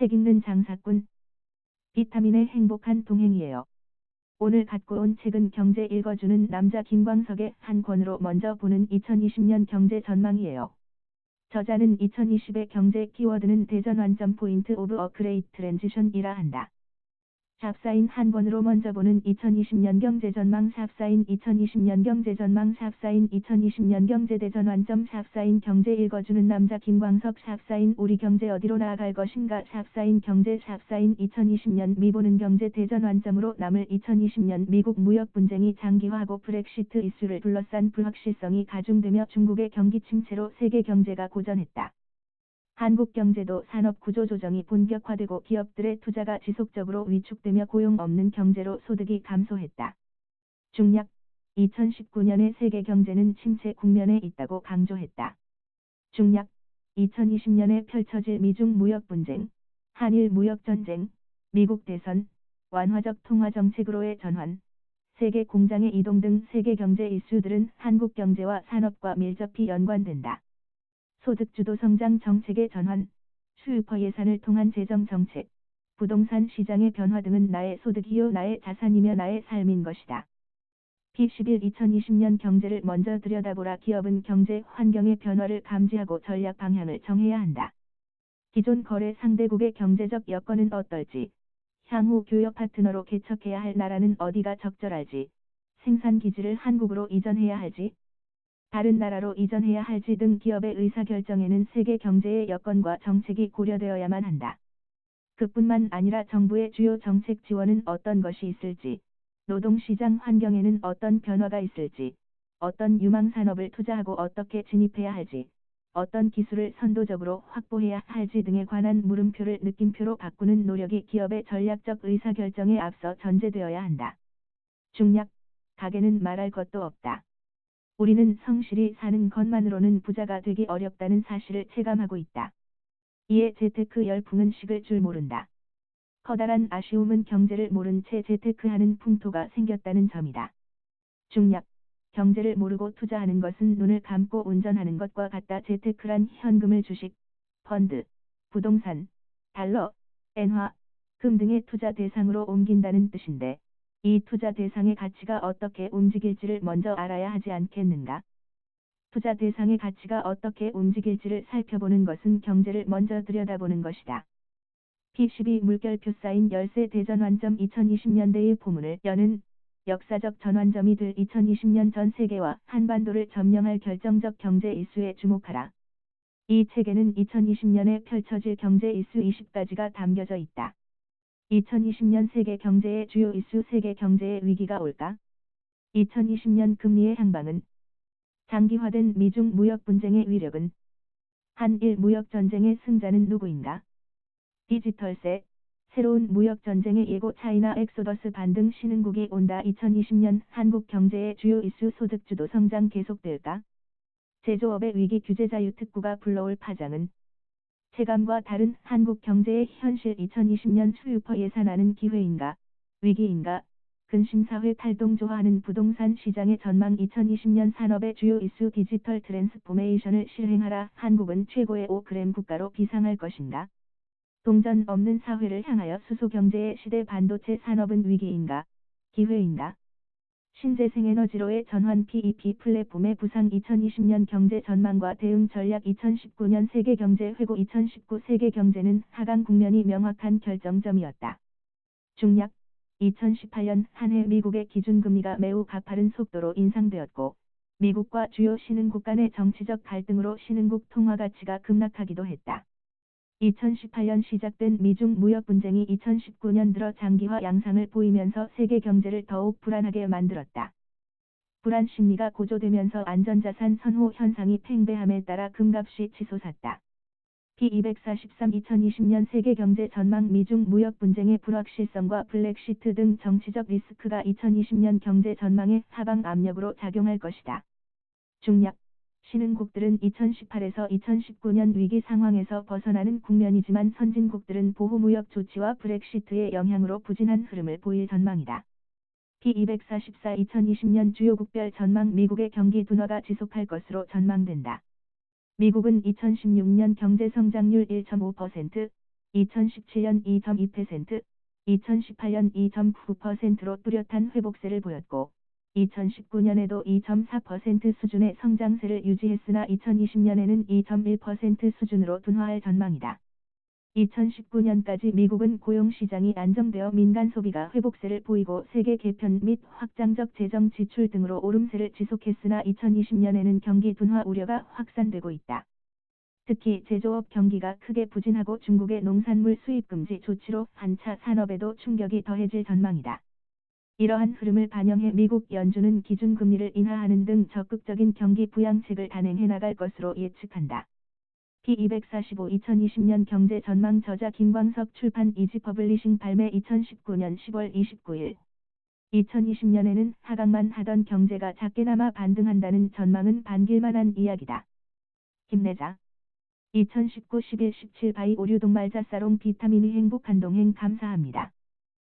책 읽는 장사꾼. 비타민의 행복한 동행이에요. 오늘 갖고 온 책은 경제 읽어주는 남자 김광석의 한 권으로 먼저 보는 2020년 경제 전망이에요. 저자는 2020의 경제 키워드는 대전 완점 포인트 오브 어 그레이트 트랜지션이라 한다. 샵사인 한 권으로 먼저 보는 2020년 경제 전망 샵사인 2020년 경제 전망 샵사인 2020년 경제 대전 완점 샵사인 경제 읽어주는 남자 김광석 샵사인 우리 경제 어디로 나아갈 것인가 샵사인 경제 샵사인 2020년 미보는 경제 대전 완점으로 남을 2020년 미국 무역 분쟁이 장기화하고 브렉시트 이슈를 둘러싼 불확실성이 가중되며 중국의 경기 침체로 세계 경제가 고전했다. 한국 경제도 산업 구조 조정이 본격화되고 기업들의 투자가 지속적으로 위축되며 고용 없는 경제로 소득이 감소했다. 중략 2019년의 세계 경제는 침체 국면에 있다고 강조했다. 중략 2020년에 펼쳐질 미중 무역 분쟁, 한일 무역 전쟁, 미국 대선, 완화적 통화 정책으로의 전환, 세계 공장의 이동 등 세계 경제 이슈들은 한국 경제와 산업과 밀접히 연관된다. 소득주도 성장 정책의 전환, 슈퍼 예산을 통한 재정 정책, 부동산 시장의 변화 등은 나의 소득이요 나의 자산이며 나의 삶인 것이다. P11 2020년 경제를 먼저 들여다보라 기업은 경제 환경의 변화를 감지하고 전략 방향을 정해야 한다. 기존 거래 상대국의 경제적 여건은 어떨지, 향후 교역 파트너로 개척해야 할 나라는 어디가 적절할지, 생산 기지를 한국으로 이전해야 할지, 다른 나라로 이전해야 할지 등 기업의 의사결정에는 세계 경제의 여건과 정책이 고려되어야만 한다. 그뿐만 아니라 정부의 주요 정책 지원은 어떤 것이 있을지, 노동시장 환경에는 어떤 변화가 있을지, 어떤 유망 산업을 투자하고 어떻게 진입해야 할지, 어떤 기술을 선도적으로 확보해야 할지 등에 관한 물음표를 느낌표로 바꾸는 노력이 기업의 전략적 의사결정에 앞서 전제되어야 한다. 중략, 가게는 말할 것도 없다. 우리는 성실히 사는 것만으로는 부자가 되기 어렵다는 사실을 체감하고 있다. 이에 재테크 열풍은 식을 줄 모른다. 커다란 아쉬움은 경제를 모른 채 재테크하는 풍토가 생겼다는 점이다. 중략, 경제를 모르고 투자하는 것은 눈을 감고 운전하는 것과 같다. 재테크란 현금을 주식, 펀드, 부동산, 달러, 엔화, 금 등의 투자 대상으로 옮긴다는 뜻인데, 이 투자 대상의 가치가 어떻게 움직일지를 먼저 알아야 하지 않겠는가? 투자 대상의 가치가 어떻게 움직일지를 살펴보는 것은 경제를 먼저 들여다보는 것이다. P12 물결표 쌓인 열세 대전 완점 2020년대의 포문을 여는 역사적 전환점이 될 2020년 전 세계와 한반도를 점령할 결정적 경제 이슈에 주목하라. 이 책에는 2020년에 펼쳐질 경제 이슈 20가지가 담겨져 있다. 2020년 세계 경제의 주요 이슈 세계 경제의 위기가 올까? 2020년 금리의 향방은 장기화된 미중 무역 분쟁의 위력은 한일 무역 전쟁의 승자는 누구인가? 디지털세 새로운 무역 전쟁의 예고 차이나 엑소더스 반등 신흥국이 온다 2020년 한국 경제의 주요 이슈 소득 주도 성장 계속될까? 제조업의 위기 규제 자유 특구가 불러올 파장은 체감과 다른 한국 경제의 현실 2020년 수유퍼 예산하는 기회인가, 위기인가, 근심사회 탈동조화하는 부동산 시장의 전망 2020년 산업의 주요 이슈 디지털 트랜스포메이션을 실행하라 한국은 최고의 5g 국가로 비상할 것인가? 동전 없는 사회를 향하여 수소경제의 시대 반도체 산업은 위기인가? 기회인가? 신재생에너지로의 전환 PEP 플랫폼의 부상 2020년 경제 전망과 대응 전략 2019년 세계 경제 회고 2019 세계 경제는 하강 국면이 명확한 결정점이었다. 중략 2018년 한 해 미국의 기준금리가 매우 가파른 속도로 인상되었고 미국과 주요 신흥국 간의 정치적 갈등으로 신흥국 통화 가치가 급락하기도 했다. 2018년 시작된 미중 무역 분쟁이 2019년 들어 장기화 양상을 보이면서 세계 경제를 더욱 불안하게 만들었다. 불안 심리가 고조되면서 안전자산 선호 현상이 팽배함에 따라 금값이 치솟았다. P243 2020년 세계 경제 전망 미중 무역 분쟁의 불확실성과 블랙시트 등 정치적 리스크가 2020년 경제 전망에 하방 압력으로 작용할 것이다. 중략 신흥국들은 2018에서 2019년 위기 상황에서 벗어나는 국면이지만 선진국들은 보호무역 조치와 브렉시트의 영향으로 부진한 흐름을 보일 전망이다. P244 2020년 주요국별 전망 미국의 경기 둔화가 지속할 것으로 전망된다. 미국은 2016년 경제 성장률 1.5%, 2017년 2.2%, 2018년 2.9%로 뚜렷한 회복세를 보였고 2019년에도 2.4% 수준의 성장세를 유지했으나 2020년에는 2.1% 수준으로 둔화할 전망이다. 2019년까지 미국은 고용시장이 안정되어 민간 소비가 회복세를 보이고 세계 개편 및 확장적 재정 지출 등으로 오름세를 지속했으나 2020년에는 경기 둔화 우려가 확산되고 있다. 특히 제조업 경기가 크게 부진하고 중국의 농산물 수입 금지 조치로 한차 산업에도 충격이 더해질 전망이다. 이러한 흐름을 반영해 미국 연준은 기준금리를 인하하는 등 적극적인 경기 부양책을 단행해 나갈 것으로 예측한다. P245 2020년 경제 전망 저자 김광석 출판 이지 퍼블리싱 발매 2019년 10월 29일 2020년에는 하강만 하던 경제가 작게나마 반등한다는 전망은 반길만한 이야기다. 김내자 2019 11 17 바이 오류 동말자 사롱 비타민이 행복한 동행 감사합니다.